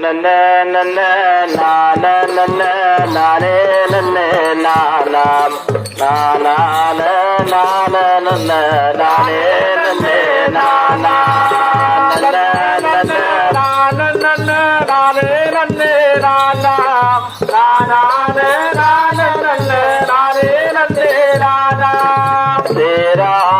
நன்ன நன்ன நான நன்ன நானே நன்ன நானாம் நானான நான நன்ன நானே நன்ன நானா நன்ன நன்ன சேராம்பு தேசமதை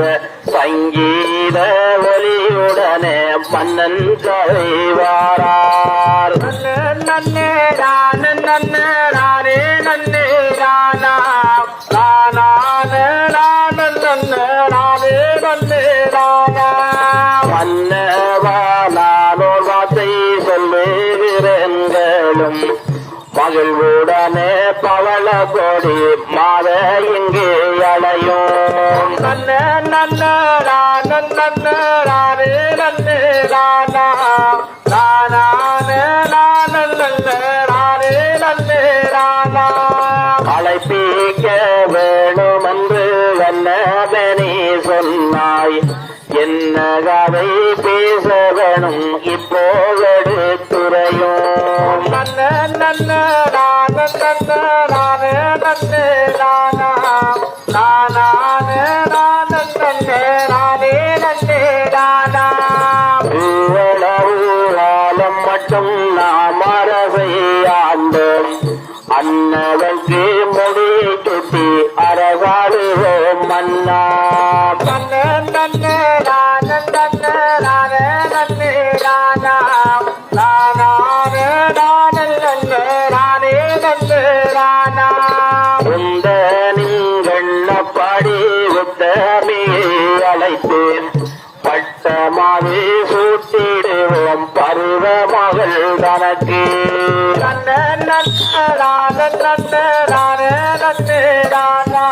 வர சங்கீத ஒலியுடனே மன்னன் கரைவாரார் மன்னவானோர் வார்த்தை சொல்லுகிறேன்களும் மகிழ்வுடனே பவள கோடி மாத இங்கே அடையும் அழைப்பிக்க வேணுமென்று வல்லவனே சொன்னாய். என்ன கதை பேச வேணும் இப்போது துறையும் நல்ல மட்டும் நாம் அரசை ஆண்டோம். அன்னதற்கு முடி சுட்டி அரசாடுவோம் மன்னா உந்தனிங்கண்ணப்படி உத்தமியை அழைத்தேன். பட்டமாவே பருவம் பருவ மகள் தனக்கு நன்னரான நன்னரான நன்னரான